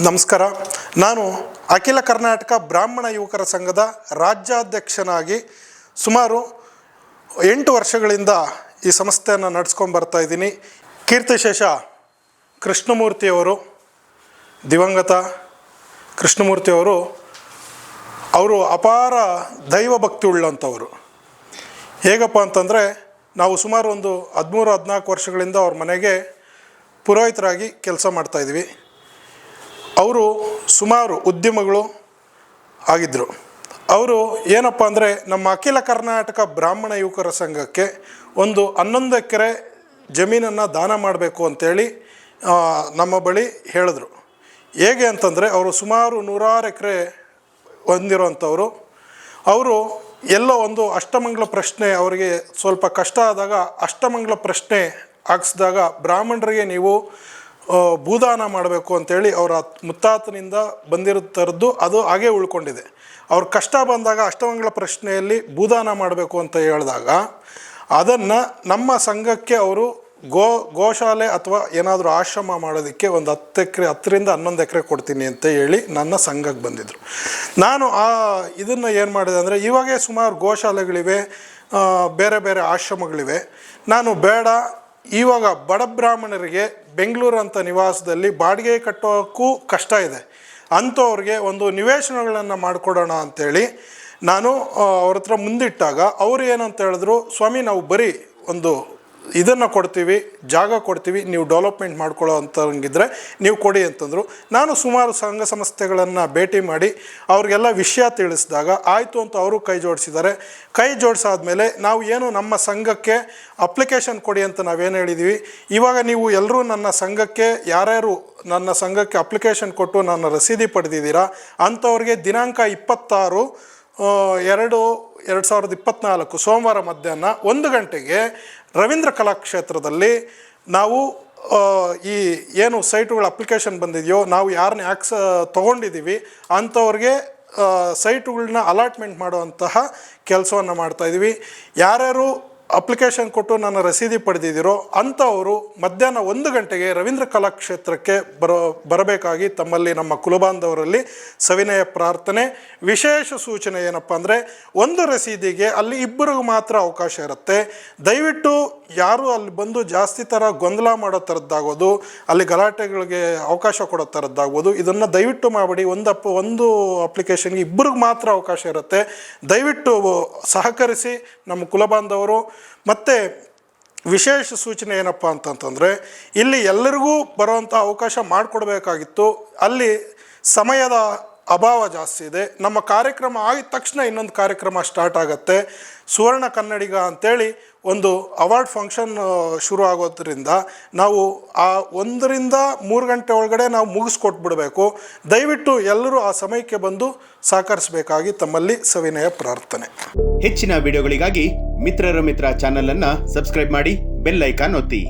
ನಮಸ್ಕಾರ. ನಾನು ಅಖಿಲ ಕರ್ನಾಟಕ ಬ್ರಾಹ್ಮಣ ಯುವಕರ ಸಂಘದ ರಾಜ್ಯಾಧ್ಯಕ್ಷನಾಗಿ ಸುಮಾರು ಎಂಟು ವರ್ಷಗಳಿಂದ ಈ ಸಂಸ್ಥೆಯನ್ನು ನಡೆಸ್ಕೊಂಡು ಬರ್ತಾ ಇದ್ದೀನಿ. ಕೀರ್ತಿಶೇಷ ಕೃಷ್ಣಮೂರ್ತಿಯವರು ದಿವಂಗತ ಕೃಷ್ಣಮೂರ್ತಿಯವರು, ಅವರು ಅಪಾರ ದೈವ ಭಕ್ತಿ ಉಳ್ಳಂಥವರು. ಹೇಗಪ್ಪ ಅಂತಂದರೆ ನಾವು ಸುಮಾರು ಒಂದು ಹದಿಮೂರು ಹದಿನಾಲ್ಕು ವರ್ಷಗಳಿಂದ ಅವ್ರ ಮನೆಗೆ ಪುರೋಹಿತರಾಗಿ ಕೆಲಸ ಮಾಡ್ತಾಯಿದ್ವಿ ಅವರು ಸುಮಾರು ಉದ್ಯಮಗಳು ಆಗಿದ್ದರು ಅವರು ಏನಪ್ಪ ಅಂದರೆ ನಮ್ಮ ಅಖಿಲ ಕರ್ನಾಟಕ ಬ್ರಾಹ್ಮಣ ಯುವಕರ ಸಂಘಕ್ಕೆ ಒಂದು ಹನ್ನೊಂದು ಎಕರೆ ಜಮೀನನ್ನು ದಾನ ಮಾಡಬೇಕು ಅಂತೇಳಿ ನಮ್ಮ ಬಳಿ ಹೇಳಿದ್ರು. ಹೇಗೆ ಅಂತಂದರೆ ಅವರು ಸುಮಾರು ನೂರಾರು ಎಕರೆ ಹೊಂದಿರುವಂಥವ್ರು. ಅವರು ಎಲ್ಲೋ ಒಂದು ಅಷ್ಟಮಂಗಲ ಪ್ರಶ್ನೆ ಅವರಿಗೆ ಸ್ವಲ್ಪ ಕಷ್ಟ ಆದಾಗ ಅಷ್ಟಮಂಗಲ ಪ್ರಶ್ನೆ ಹಾಕ್ಸಿದಾಗ ಬ್ರಾಹ್ಮಣರಿಗೆ ನೀವು ಭೂದಾನ ಮಾಡಬೇಕು ಅಂತೇಳಿ ಅವರ ಮುತ್ತಾತನಿಂದ ಬಂದಿರುತ್ತರದ್ದು ಅದು ಹಾಗೇ ಉಳ್ಕೊಂಡಿದೆ. ಅವ್ರ ಕಷ್ಟ ಬಂದಾಗ ಅಷ್ಟಮಂಗಳ ಪ್ರಶ್ನೆಯಲ್ಲಿ ಭೂದಾನ ಮಾಡಬೇಕು ಅಂತ ಹೇಳಿದಾಗ ಅದನ್ನು ನಮ್ಮ ಸಂಘಕ್ಕೆ ಅವರು ಗೋ, ಗೋಶಾಲೆ ಅಥವಾ ಏನಾದರೂ ಆಶ್ರಮ ಮಾಡೋದಕ್ಕೆ ಒಂದು ಹತ್ತು ಎಕರೆ, ಹತ್ತರಿಂದ ಹನ್ನೊಂದು ಎಕರೆ ಕೊಡ್ತೀನಿ ಅಂತ ಹೇಳಿ ನನ್ನ ಸಂಘಕ್ಕೆ ಬಂದಿದ್ದರು ನಾನು ಆ ಇದನ್ನು ಏನು ಮಾಡಿದೆ ಅಂದರೆ ಇವಾಗೇ ಸುಮಾರು ಗೋಶಾಲೆಗಳಿವೆ ಬೇರೆ ಬೇರೆ ಆಶ್ರಮಗಳಿವೆ. ನಾನು ಬೇಡ ಇವಾಗ ಬಡ ಬ್ರಾಹ್ಮಣರಿಗೆ ಬೆಂಗಳೂರು ಅಂತ ನಿವಾಸದಲ್ಲಿ ಬಾಡಿಗೆ ಕಟ್ಟೋಕ್ಕೂ ಕಷ್ಟ ಇದೆ. ಅಂಥವ್ರಿಗೆ ಒಂದು ನಿವೇಶನಗಳನ್ನು ಮಾಡಿಕೊಡೋಣ ಅಂಥೇಳಿ ನಾನು ಅವ್ರ ಹತ್ರ ಮುಂದಿಟ್ಟಾಗ ಅವರು ಏನಂತ ಹೇಳಿದ್ರು, ಸ್ವಾಮಿ, ನಾವು ಬರೀ ಒಂದು ಇದನ್ನು ಕೊಡ್ತೀವಿ, ಜಾಗ ಕೊಡ್ತೀವಿ, ನೀವು ಡೆವಲಪ್ಮೆಂಟ್ ಮಾಡ್ಕೊಳ್ಳೋ ಅಂತಂಗಿದ್ರೆ ನೀವು ಕೊಡಿ ಅಂತಂದರು. ನಾನು ಸುಮಾರು ಸಂಘ ಸಂಸ್ಥೆಗಳನ್ನು ಭೇಟಿ ಮಾಡಿ ಅವ್ರಿಗೆಲ್ಲ ವಿಷಯ ತಿಳಿಸಿದಾಗ ಆಯಿತು ಅಂತ ಅವರು ಕೈ ಜೋಡಿಸಿದ್ದಾರೆ. ಕೈ ಜೋಡಿಸಾದ್ಮೇಲೆ ನಾವು ಏನು ನಮ್ಮ ಸಂಘಕ್ಕೆ ಅಪ್ಲಿಕೇಶನ್ ಕೊಡಿ ಅಂತ ನಾವೇನು ಹೇಳಿದ್ದೀವಿ ಇವಾಗ ನೀವು ಎಲ್ಲರೂ ನನ್ನ ಸಂಘಕ್ಕೆ, ಯಾರ್ಯಾರು ನನ್ನ ಸಂಘಕ್ಕೆ ಅಪ್ಲಿಕೇಶನ್ ಕೊಟ್ಟು ನನ್ನ ರಸೀದಿ ಪಡೆದಿದ್ದೀರಾ, ಅಂಥವ್ರಿಗೆ ದಿನಾಂಕ ಇಪ್ಪತ್ತಾರು ಎರಡು ಎರಡು ಸಾವಿರದ ಇಪ್ಪತ್ತ್ನಾಲ್ಕು ಸೋಮವಾರ ಮಧ್ಯಾಹ್ನ ಒಂದು ಗಂಟೆಗೆ ರವೀಂದ್ರ ಕಲಾಕ್ಷೇತ್ರದಲ್ಲಿ ನಾವು ಈ ಏನು ಸೈಟುಗಳ ಅಪ್ಲಿಕೇಶನ್ ಬಂದಿದೆಯೋ, ನಾವು ಯಾರನ್ನ ಆಕ್ಸ, ತೊಗೊಂಡಿದ್ದೀವಿ, ಅಂಥವ್ರಿಗೆ ಸೈಟುಗಳನ್ನ ಅಲಾಟ್ಮೆಂಟ್ ಮಾಡುವಂತಹ ಕೆಲಸವನ್ನು ಮಾಡ್ತಾಯಿದ್ದೀವಿ ಯಾರ್ಯಾರು ಅಪ್ಲಿಕೇಶನ್ ಕೊಟ್ಟು ನನ್ನ ರಸೀದಿ ಪಡೆದಿದ್ದೀರೋ ಅಂಥವರು ಮಧ್ಯಾಹ್ನ ಒಂದು ಗಂಟೆಗೆ ರವೀಂದ್ರ ಕಲಾಕ್ಷೇತ್ರಕ್ಕೆ ಬರೋ, ಬರಬೇಕಾಗಿ ತಮ್ಮಲ್ಲಿ ನಮ್ಮ ಕುಲಬಾಂಧವರಲ್ಲಿ ಸವಿನಯ ಪ್ರಾರ್ಥನೆ. ವಿಶೇಷ ಸೂಚನೆ ಏನಪ್ಪ ಅಂದರೆ ಒಂದು ರಸೀದಿಗೆ ಅಲ್ಲಿ ಇಬ್ಬರಿಗೂ ಮಾತ್ರ ಅವಕಾಶ ಇರುತ್ತೆ. ದಯವಿಟ್ಟು ಯಾರು ಅಲ್ಲಿ ಬಂದು ಜಾಸ್ತಿ ಥರ ಗೊಂದಲ ಮಾಡೋ ಥರದ್ದಾಗೋದು, ಅಲ್ಲಿ ಗಲಾಟೆಗಳಿಗೆ ಅವಕಾಶ ಕೊಡೋ ಥರದ್ದಾಗ್ಬೋದು ಇದನ್ನು ದಯವಿಟ್ಟು ಮಾಡಬೇಡಿ. ಒಂದು ಅಪ್, ಒಂದು ಅಪ್ಲಿಕೇಶನ್ಗೆ ಇಬ್ಬರಿಗೆ ಮಾತ್ರ ಅವಕಾಶ ಇರುತ್ತೆ. ದಯವಿಟ್ಟು ಸಹಕರಿಸಿ ನಮ್ಮ ಕುಲಬಾಂಧವರು. ಮತ್ತು ವಿಶೇಷ ಸೂಚನೆ ಏನಪ್ಪ ಅಂತಂತಂದರೆ, ಇಲ್ಲಿ ಎಲ್ಲರಿಗೂ ಬರುವಂಥ ಅವಕಾಶ ಮಾಡಿಕೊಡ್ಬೇಕಾಗಿತ್ತು. ಅಲ್ಲಿ ಸಮಯದ ಅಭಾವ ಜಾಸ್ತಿ ಇದೆ. ನಮ್ಮ ಕಾರ್ಯಕ್ರಮ ಆಗಿದ ತಕ್ಷಣ ಇನ್ನೊಂದು ಕಾರ್ಯಕ್ರಮ ಸ್ಟಾರ್ಟ್ ಆಗುತ್ತೆ. ಸುವರ್ಣ ಕನ್ನಡಿಗ ಅಂತೇಳಿ ಒಂದು ಅವಾರ್ಡ್ ಫಂಕ್ಷನ್ ಶುರು ಆಗೋದ್ರಿಂದ ನಾವು ಆ ಒಂದರಿಂದ ಮೂರು ಗಂಟೆ ಒಳಗಡೆ ನಾವು ಮುಗಿಸ್ಕೊಟ್ಬಿಡಬೇಕು. ದಯವಿಟ್ಟು ಎಲ್ಲರೂ ಆ ಸಮಯಕ್ಕೆ ಬಂದು ಸಹಕರಿಸಬೇಕಾಗಿ ತಮ್ಮಲ್ಲಿ ಸವಿನಯ ಪ್ರಾರ್ಥನೆ. ಹೆಚ್ಚಿನ ವಿಡಿಯೋಗಳಿಗಾಗಿ ಮಿತ್ರರ ಮಿತ್ರ ಚಾನೆಲ್ ಅನ್ನು ಸಬ್ಸ್ಕ್ರೈಬ್ ಮಾಡಿ ಬೆಲ್ ಐಕಾನ್ ಒತ್ತಿ.